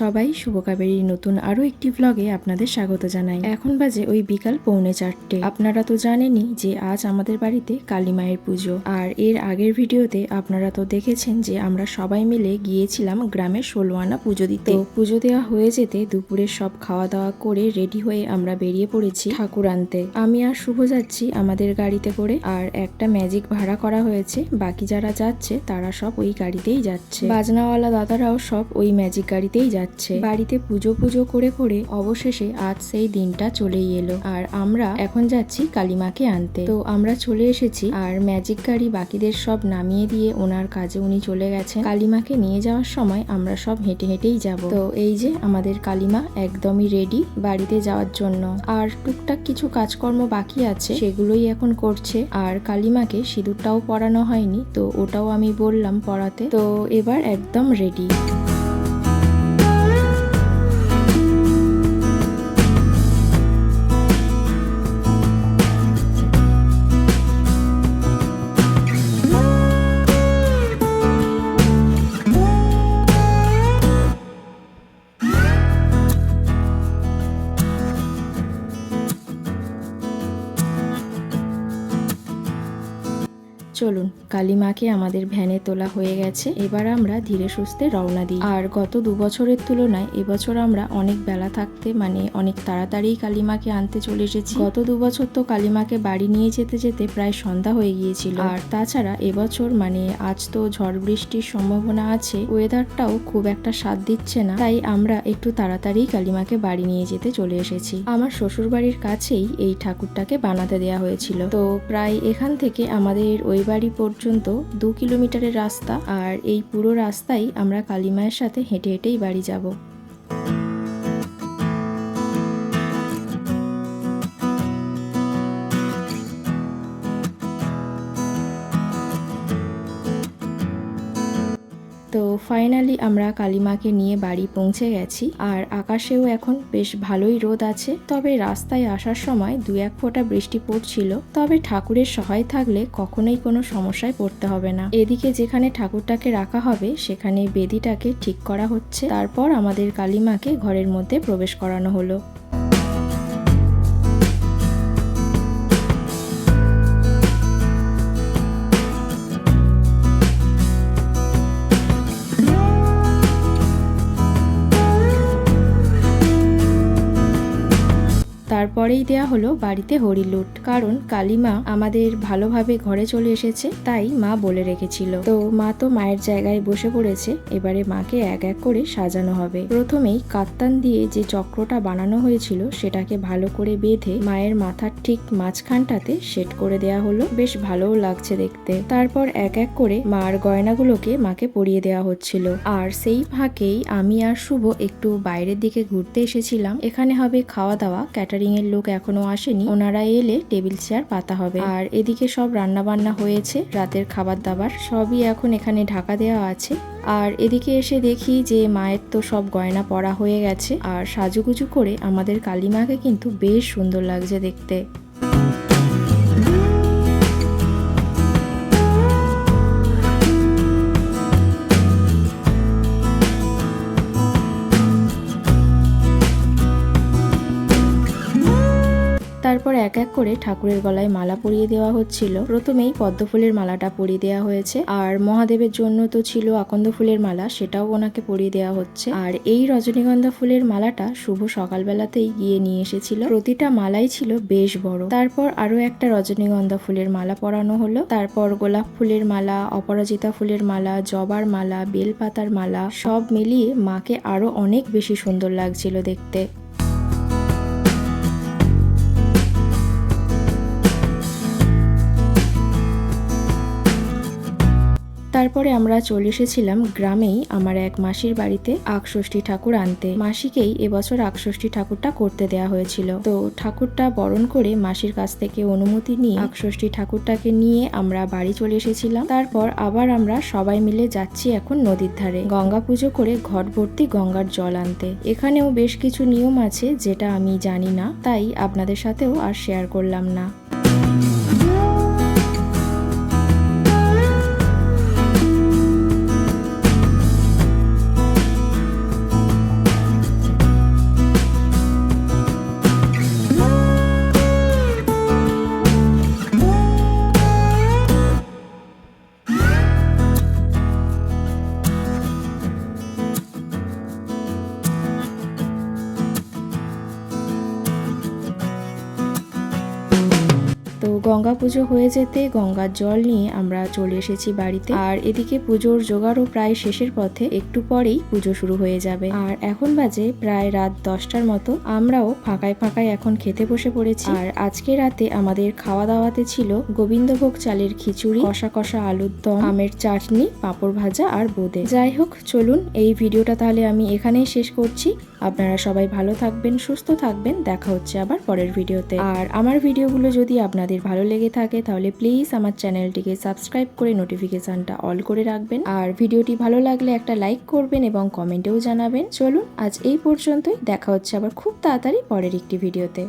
সবাই শুভকাবেরীর নতুন আরও একটি ব্লগে আপনাদের স্বাগত জানাই। এখন বাজে ওই বিকাল পৌনে চারটে। আপনারা তো জানেনই যে আজ আমাদের বাড়িতে কালী মায়ের পুজো। আর এর আগের ভিডিওতে আপনারা তো দেখেছেন যে আমরা সবাই মিলে গিয়েছিলাম গ্রামের ষোলোয়ানা পুজো দিতে। পুজো দেওয়া হয়ে যেতে দুপুরে সব খাওয়া দাওয়া করে রেডি হয়ে আমরা বেরিয়ে পড়েছি ঠাকুর আনতে। আমি আর শুভ যাচ্ছি আমাদের গাড়িতে করে, আর একটা ম্যাজিক ভাড়া করা হয়েছে। বাকি যারা যাচ্ছে তারা সব ওই গাড়িতেই যাচ্ছে। বাজনাওয়ালা দাদারাও সব ওই ম্যাজিক গাড়িতেই যাচ্ছে। বাড়িতে পুজো পুজো করে করে অবশেষে আজ সেই দিনটা চলেই এলো। আর আমরা এখন যাচ্ছি কালিমাকে আনতে। তো আমরা চলে এসেছি আর ম্যাজিক গাড়ি বাকিদের সব নামিয়ে দিয়ে ওনার কাজে উনি চলে গেছেন। কালিমাকে নিয়ে যাওয়ার সময় আমরা সব হেঁটে হেঁটেই যাব। তো এই যে আমাদের কালিমা একদমই রেডি বাড়িতে যাওয়ার জন্য। আর টুকটাক কিছু কাজকর্ম বাকি আছে, সেগুলোই এখন করছে। আর কালিমাকে সিঁদুরটাও পরানো হয়নি, তো ওটাও আমি বললাম পরাতে। তো এবার একদম রেডি চলুন কালিমাকে আমাদের ভ্যানে তোলা হয়ে গেছে। এবার আমরা ধীরে সুস্থে রওনা দিই। আর গত দু বছরের তুলনায় এবছর আমরা অনেক বেলা থাকতে মানে অনেক তাড়াতাড়ি কালিমাকে আনতে চলে এসেছি। গত দু বছর তো কালিমাকে বাড়ি নিয়ে যেতে যেতে প্রায় সন্ধ্যা হয়ে গিয়েছিল। আর তাছাড়া এবছর মানে আজ তো ঝড় বৃষ্টির সম্ভাবনা আছে, ওয়েদারটাও খুব একটা স্বাদ দিচ্ছে না। তাই আমরা একটু তাড়াতাড়ি কালিমাকে বাড়ি নিয়ে যেতে চলে এসেছি। আমার শ্বশুর বাড়ির কাছেই এই ঠাকুরটাকে বানাতে দেওয়া হয়েছিল। তো প্রায় এখান থেকে আমাদের ওই বাড়ি পর্যন্ত দু কিলোমিটারের রাস্তা আর এই পুরো রাস্তাই আমরা কালিমায়ের সাথে হেঁটে হেঁটেই বাড়ি যাব। ফাইনালি আমরা কালিমাকে নিয়ে বাড়ি পৌঁছে গেছি। আর আকাশেও এখন বেশ ভালোই রোদ আছে। তবে রাস্তায় আসার সময় দু এক ফোঁটা বৃষ্টি পড়ছিল। তবে ঠাকুরের সহায় থাকলে কখনোই কোনো সমস্যায় পড়তে হবে না। এদিকে যেখানে ঠাকুরটাকে রাখা হবে সেখানে বেদিটাকে ঠিক করা হচ্ছে। তারপর আমাদের কালিমাকে ঘরের মধ্যে প্রবেশ করানো হলো। তারপরেই দেয়া হলো বাড়িতে হরিলুট কারণ কালিমা আমাদের ভালোভাবে ঘরে চলে এসেছে, তাই মা বলে রেখেছিল। তো মা তো মায়ের জায়গায় বসে পড়েছে, এবারে মাকে এক এক করে সাজানো হবে। প্রথমেই কাত্তান দিয়ে যে চক্রটা বানানো হয়েছিল, সেটাকে ভালো করে বেঁধে মায়ের মাথার ঠিক মাঝখানটাতে সেট করে দেয়া হলো। বেশ ভালোও লাগছে দেখতে। তারপর এক এক করে মার গয়নাগুলোকে মাকে পরিয়ে দেওয়া হচ্ছিল। আর সেই ফাঁকেই আমি আর শুভ একটু বাইরের দিকে ঘুরতে এসেছিলাম। এখানে হবে খাওয়া দাওয়া, ক্যাটারিং এর লোক এখনও আসেনি। ওনারা এলে টেবিল, চেয়ার, পাতা হবে। আর এদিকে সব রান্না বান্না হয়েছে, রাতের খাবার দাবার সবই এখন এখানে ঢাকা দেওয়া আছে। আর এদিকে এসে দেখি যে মায়ের তো সব গয়না পরা হয়ে গেছে। আর সাজুগুজু করে আমাদের কালিমাকে কিন্তু বেশ সুন্দর লাগছে দেখতে। তারপর এক এক করে ঠাকুরের গলায় মালা পরিয়ে দেওয়া হচ্ছিল। প্রথমেই পদ্ম ফুলের মালাটা পরিয়ে দেওয়া হয়েছে। আর মহাদেবের জন্য তো ছিল আকন্দ ফুলের মালা, সেটাও ওনাকে পরিয়ে দেওয়া হচ্ছে। আর এই রজনীগন্ধা ফুলের মালাটা শুভ সকালবেলাতেই গিয়ে নিয়ে এসেছিল। প্রতিটা মালাই ছিল বেশ বড়। তারপর আরও একটা রজনীগন্ধা ফুলের মালা পরানো হলো। তারপর গোলাপ ফুলের মালা, অপরাজিতা ফুলের মালা, জবার মালা, বেলপাতার মালা, সব মিলিয়ে মাকে আরও অনেক বেশি সুন্দর লাগছিল দেখতে। তারপরে আমরা চলে এসেছিলাম গ্রামেই আমার এক মাসির বাড়িতে আকষষ্ঠী ঠাকুর আনতে। মাসিকেই এবছর আকষষ্ঠী ঠাকুরটা করতে দেয়া হয়েছিল। তো ঠাকুরটা বরণ করে মাসির কাছ থেকে অনুমতি নিয়ে আকষষ্ঠী ঠাকুরটাকে নিয়ে আমরা বাড়ি চলে এসেছিলাম। তারপর আবার আমরা সবাই মিলে যাচ্ছি এখন নদীর ধারে। গঙ্গা পুজো করে ঘট ভর্তি গঙ্গার জল আনতে। এখানেও বেশ কিছু নিয়ম আছে যেটা আমি জানি না, তাই আপনাদের সাথেও আর শেয়ার করলাম না। গঙ্গা পুজো হয়ে যেতে গঙ্গার জল নিয়ে আমরা চলে এসেছি বাড়িতে। আর এদিকে পুজোর জোগাড়ও প্রায় শেষের পথে, একটু পরেই পুজো শুরু হয়ে যাবে। আর এখন বাজে প্রায় রাত দশটার মতো। আমরাও ফাঁকায় ফাঁকায় এখন খেতে বসে পড়েছি। আর আজকে রাতে আমাদের খাওয়া দাওয়াতে ছিল গোবিন্দভোগ চালের খিচুড়ি, কষা কষা আলুর দম, আমের চাটনি, পাঁপড় ভাজা আর বোঁদে। যাই হোক, চলুন এই ভিডিওটা তাহলে আমি এখানেই শেষ করছি। আপনারা সবাই ভালো থাকবেন, সুস্থ থাকবেন। দেখা হচ্ছে আবার পরের ভিডিওতে। আর আমার ভিডিওগুলো যদি আপনাদের ভালো লেগে থাকে, তাহলে প্লিজ আমার চ্যানেলটিকে সাবস্ক্রাইব করে নোটিফিকেশনটা অল করে রাখবেন। আর ভিডিওটি ভালো লাগলে একটা লাইক করবেন এবং কমেন্টেও জানাবেন। চলুন আজ এই পর্যন্তই। দেখা হচ্ছে আবার খুব তাড়াতাড়ি পরের একটি ভিডিওতে